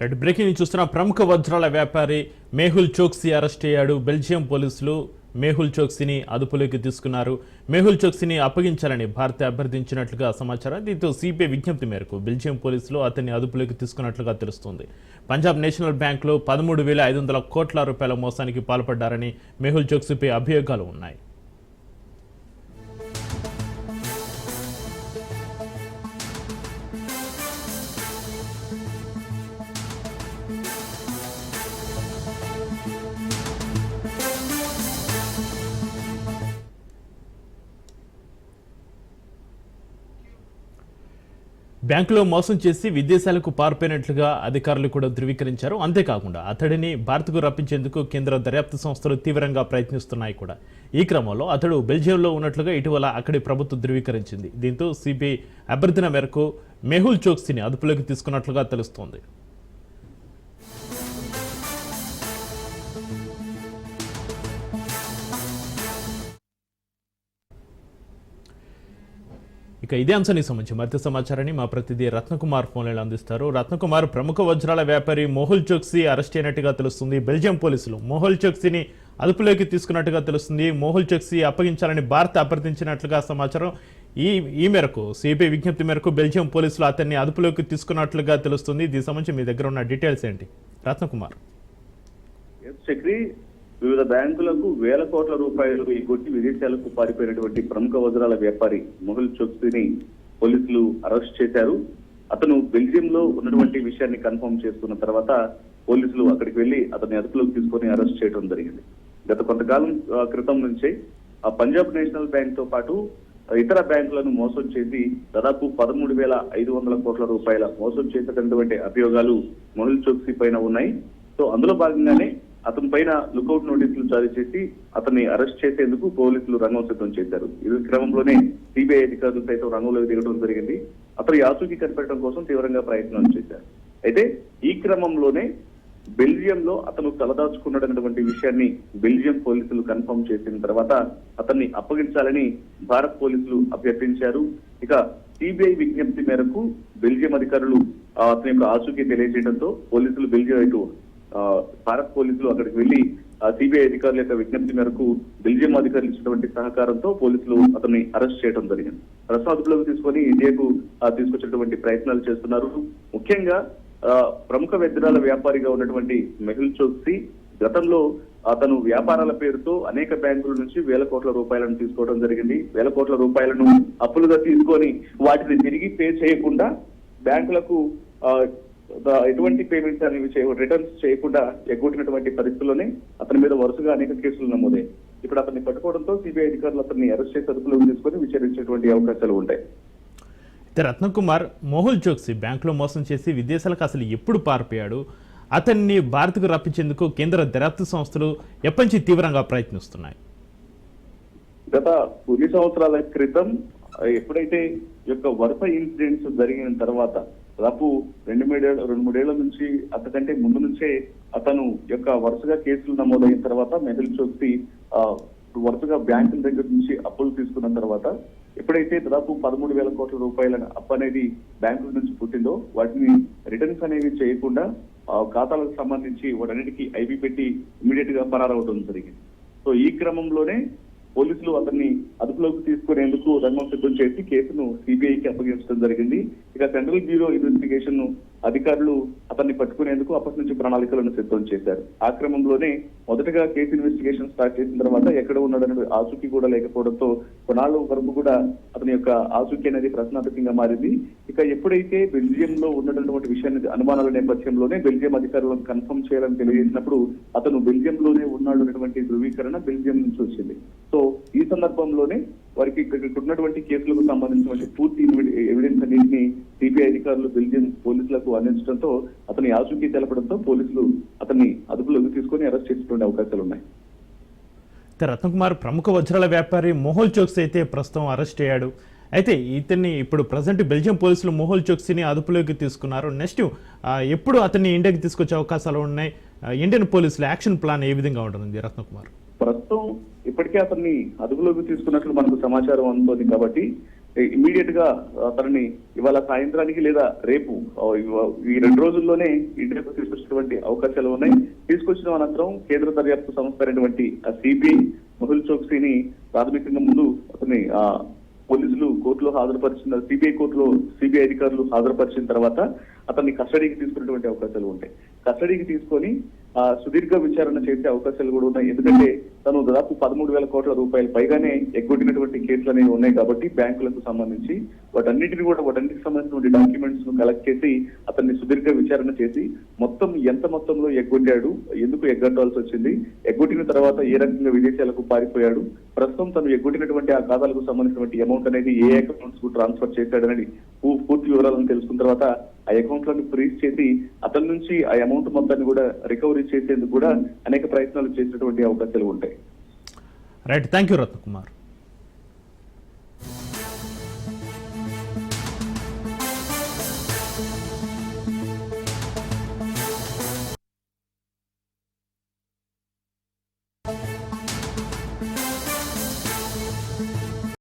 Right breaking చూస్తున్న ప్రముఖ వజ్రాల వ్యాపారి మేహుల్ చోక్సీ అరెస్ట్ అయ్యాడు. బెల్జియం పోలీసులు మేహుల్ చోక్సీని అదుపులోకి తీసుకున్నారు. మేహుల్ చోక్సీని అప్పగించాలని భారత్ అభ్యర్థించినట్లుగా సమాచారం. దీంతో సిబిఐ విజ్ఞప్తి మేరకు బెల్జియం పోలీసులు అతన్ని అదుపులోకి తీసుకున్నట్లుగా తెలుస్తోంది. పంజాబ్ నేషనల్ బ్యాంకులో పదమూడు వేల ఐదు వందల కోట్ల రూపాయల మోసానికి పాల్పడ్డారని మేహుల్ చోక్సీపై అభియోగాలు ఉన్నాయి. బ్యాంకులో మోసం చేసి విదేశాలకు పారిపోయినట్లుగా అధికారులు కూడా ధృవీకరించారు. అంతేకాకుండా అతడిని భారత్కు రప్పించేందుకు కేంద్ర దర్యాప్తు సంస్థలు తీవ్రంగా ప్రయత్నిస్తున్నాయి కూడా. ఈ క్రమంలో అతడు బెల్జియంలో ఉన్నట్లుగా ఇటీవల అక్కడి ప్రభుత్వం ధృవీకరించింది. దీంతో సిబిఐ అభ్యర్థన మేరకు మెహుల్ చోక్సీని అదుపులోకి తీసుకున్నట్లుగా తెలుస్తోంది. ఇక ఇదే అంశానికి సంబంధించి మరింత సమాచారాన్ని మా ప్రతినిధి రత్నకుమార్ ఫోన్లలో అందిస్తారు. రత్నకుమార్ ప్రముఖ వజ్రాల వ్యాపారి మోహుల్ చోక్సీ అరెస్ట్ అయినట్టుగా తెలుస్తుంది. బెల్జియం పోలీసులు మోహుల్ చోక్సీని అదుపులోకి తీసుకున్నట్టుగా తెలుస్తుంది. మోహుల్ చోక్సీ అప్పగించాలని భారత్ అభ్యర్థించినట్లుగా సమాచారం. ఈ ఈ మేరకు సిబిఐ విజ్ఞప్తి మేరకు బెల్జియం పోలీసులు అతన్ని అదుపులోకి తీసుకున్నట్లుగా తెలుస్తుంది. దీనికి సంబంధించి మీ దగ్గర ఉన్న డీటెయిల్స్ ఏంటి? రత్నకుమార్. వివిధ బ్యాంకులకు వేల కోట్ల రూపాయలు ఎగ్గొట్టి విదేశాలకు పారిపోయినటువంటి ప్రముఖ వజ్రాల వ్యాపారి మొహుల్ చోక్సీని పోలీసులు అరెస్ట్ చేశారు. అతను బెల్జియం లో ఉన్నటువంటి విషయాన్ని కన్ఫర్మ్ చేసుకున్న తర్వాత పోలీసులు అక్కడికి వెళ్ళి అతన్ని అదుపులోకి తీసుకొని అరెస్ట్ చేయడం జరిగింది. గత కొంతకాలం క్రితం నుంచే ఆ పంజాబ్ నేషనల్ బ్యాంక్తో పాటు ఇతర బ్యాంకులను మోసం చేసి దాదాపు పదమూడు వేల ఐదు వందల కోట్ల రూపాయల మోసం చేసేటటువంటి అభియోగాలు మొహుల్ చోక్సీ పైన ఉన్నాయి. సో అందులో భాగంగానే అతని పైన లుకౌట్ నోటీసులు జారీ చేసి అతన్ని అరెస్ట్ చేసేందుకు పోలీసులు రంగం సిద్ధం చేశారు. ఈ క్రమంలోనే సిబిఐ అధికారులు సైతం రంగంలోకి దిగడం జరిగింది. అతను యాసుకి కనిపెట్టడం కోసం తీవ్రంగా ప్రయత్నం చేశారు. అయితే ఈ క్రమంలోనే బెల్జియం లో అతను తలదాచుకున్నటువంటి విషయాన్ని బెల్జియం పోలీసులు కన్ఫర్మ్ చేసిన తర్వాత అతన్ని అప్పగించాలని భారత్ పోలీసులు అభ్యర్థించారు. ఇక సిబిఐ విజ్ఞప్తి మేరకు బెల్జియం అధికారులు అతని యొక్క ఆచూకీ తెలియజేయడంతో పోలీసులు బెల్జియం ఇటు భారత్ పోలీసులు అక్కడికి వెళ్ళి సిబిఐ అధికారుల యొక్క విజ్ఞప్తి మేరకు బెల్జియం అధికారులు ఇచ్చినటువంటి సహకారంతో పోలీసులు అతన్ని అరెస్ట్ చేయడం జరిగింది. ప్రస్తుతం తీసుకొని ఇండియాకు ఆ, తీసుకొచ్చేటువంటి ప్రయత్నాలు చేస్తున్నారు. ముఖ్యంగా ఆ, ప్రముఖ వ్యర్థాల వ్యాపారిగా ఉన్నటువంటి మెహుల్ చోక్సీ గతంలో అతను వ్యాపారాల పేరుతో అనేక బ్యాంకుల నుంచి వేల కోట్ల రూపాయలను తీసుకోవడం జరిగింది. వేల కోట్ల రూపాయలను అప్పులుగా తీసుకొని వాటిని తిరిగి పే చేయకుండా బ్యాంకులకు ఆ, ఎటువంటి పేమెంట్స్ అనేవి చేయ రిటర్న్స్ చేయకుండా ఎగ్గొట్టినటువంటి పరిస్థితుల్లోనే అతని మీద వరుసగా అనేక కేసులు నమోదాయి ఇప్పుడు అతన్ని పట్టుకోవడంతో సిబిఐ అధికారులు అతన్ని అరెస్ట్ చేసి అదుపులోకి తీసుకొని విచారించేటువంటి అవకాశాలు ఉంటాయి. అయితే రత్నకుమార్ మోహుల్ చోక్సీ బ్యాంకులో మోసం చేసి విదేశాలకు అసలు ఎప్పుడు పారిపోయాడు? అతన్ని భారత్కు రప్పించేందుకు కేంద్ర దర్యాప్తు సంస్థలు ఎప్పటి నుంచి తీవ్రంగా ప్రయత్నిస్తున్నాయి? గత కొన్ని సంవత్సరాల క్రితం ఎప్పుడైతే యొక్క వరుస ఇన్సిడెంట్స్ జరిగిన తర్వాత దాదాపు రెండు మూడేళ్ళ రెండు మూడేళ్ళ నుంచి అంతకంటే ముందు నుంచే అతను యొక్క వరుసగా కేసులు నమోదైన తర్వాత మెహుల్ చోక్సీ ఆ, వరుసగా బ్యాంకుల దగ్గర నుంచి అప్పులు తీసుకున్న తర్వాత ఎప్పుడైతే దాదాపు పదమూడు వేల కోట్ల రూపాయల అప్పు అనేది బ్యాంకుల నుంచి పుట్టిందో వాటిని రిటర్న్స్ అనేవి చేయకుండా ఆ, ఖాతాలకు సంబంధించి వాటన్నిటికీ ఐబీ పెట్టి ఇమీడియట్గా పరారవడం జరిగింది. సో ఈ క్రమంలోనే పోలీసులు అతన్ని అదుపులోకి తీసుకునేందుకు రంగం సిద్ధం చేసి కేసును సిబిఐకి అప్పగించడం జరిగింది. ఇక సెంట్రల్ బ్యూరో ఇన్వెస్టిగేషన్ అధికారులు అతన్ని పట్టుకునేందుకు అప్పటి నుంచి ప్రణాళికలను సిద్ధం చేశారు. ఆ క్రమంలోనే మొదటగా కేసు ఇన్వెస్టిగేషన్ స్టార్ట్ చేసిన తర్వాత ఎక్కడ ఉన్నాడనే ఆచూకీ కూడా లేకపోవడంతో కొనాళ్ళ వరకు కూడా అతని యొక్క ఆచూకీ అనేది ప్రశ్నార్థకంగా మారింది. ఇక ఎప్పుడైతే బెల్జియం లో ఉన్నటువంటి విషయాన్ని అనుమానాల నేపథ్యంలోనే బెల్జియం అధికారులను కన్ఫర్మ్ చేయాలని తెలియజేసినప్పుడు అతను బెల్జియం లోనే ఉన్నాడు అనేటువంటి ధృవీకరణ బెల్జియం నుంచి వచ్చింది. సో ఈ సందర్భంలోనే వారికి ఇక్కడ ఉన్నటువంటి కేసులకు సంబంధించినటువంటి పూర్తి ఎవిడెన్స్ అన్నింటిని సిబిఐ అధికారులు బెల్జియం పోలీసులకు అందించడంతో అతని ఆచూకీ తెలపడంతో పోలీసులు అతన్ని అదుపులోకి తీసుకొని అరెస్ట్ చేసేటువంటి అవకాశాలు ఉన్నాయి. రత్న రత్నకుమార్ ప్రముఖ వజ్రాల వ్యాపారి మోహల్ చోక్సీ అయితే ప్రస్తుతం అరెస్ట్ అయ్యాడు. అయితే ఇతన్ని ఇప్పుడు ప్రజెంట్ బెల్జియం పోలీసులు మోహల్ చోక్సీని అదుపులోకి తీసుకున్నారు. నెక్స్ట్ ఎప్పుడు అతన్ని ఇండియాకి తీసుకొచ్చే అవకాశాలు ఉన్నాయి? ఇండియన్ పోలీసుల యాక్షన్ ప్లాన్ ఏ విధంగా ఉంటుంది రత్నకుమార్ ప్రస్తుతం ఇప్పటికే అతన్ని అదుపులోకి తీసుకున్నట్లు మనకు సమాచారం అందుతోంది కాబట్టి ఇమీడియట్గా అతన్ని ఇవాళ సాయంత్రానికి లేదా రేపు ఈ రెండు రోజుల్లోనే ఇండియాకు తీసుకొచ్చినటువంటి అవకాశాలు ఉన్నాయి. తీసుకొచ్చిన అనంతరం కేంద్ర దర్యాప్తు సంస్థ అయినటువంటి సిబిఐ మహుల్ చోక్సీని ప్రాథమికంగా ముందు అతన్ని ఆ పోలీసులు కోర్టులో హాజరుపరిచిన సిబిఐ కోర్టులో సిబిఐ అధికారులు హాజరుపరిచిన తర్వాత అతన్ని కస్టడీకి తీసుకున్నటువంటి అవకాశాలు ఉంటాయి. కస్టడీకి తీసుకొని సుదీర్ఘ విచారణ చేసే అవకాశాలు కూడా ఉన్నాయి. ఎందుకంటే తను దాదాపు పదమూడు వేల కోట్ల రూపాయలు పైగానే ఎగ్గొట్టినటువంటి కేసులు అనేవి ఉన్నాయి కాబట్టి బ్యాంకులకు సంబంధించి వాటన్నిటిని కూడా వాటన్నిటికి సంబంధించిన డాక్యుమెంట్స్ను కలెక్ట్ చేసి అతన్ని సుదీర్ఘ విచారణ చేసి మొత్తం ఎంత మొత్తంలో ఎగ్గొట్టాడు ఎందుకు ఎగ్గొట్టాల్సి వచ్చింది ఎగ్గొట్టిన తర్వాత ఏ రకంగా విదేశాలకు పారిపోయాడు ప్రస్తుతం తను ఎగ్గొట్టినటువంటి ఆ ఖాతాలకు సంబంధించినటువంటి అమౌంట్ అనేది ఏ అకౌంట్స్కు ట్రాన్స్ఫర్ చేశాడనేది పూర్తి వివరాలను తెలుసుకున్న తర్వాత ఆ అకౌంట్లను ఫ్రీజ్ చేసి అతని నుంచి ఆ అమౌంట్ మొత్తాన్ని కూడా రికవరీ చేసేందుకు కూడా అనేక ప్రయత్నాలు చేసినటువంటి అవకాశాలు ఉంటాయి. Right thank you Ratnakumar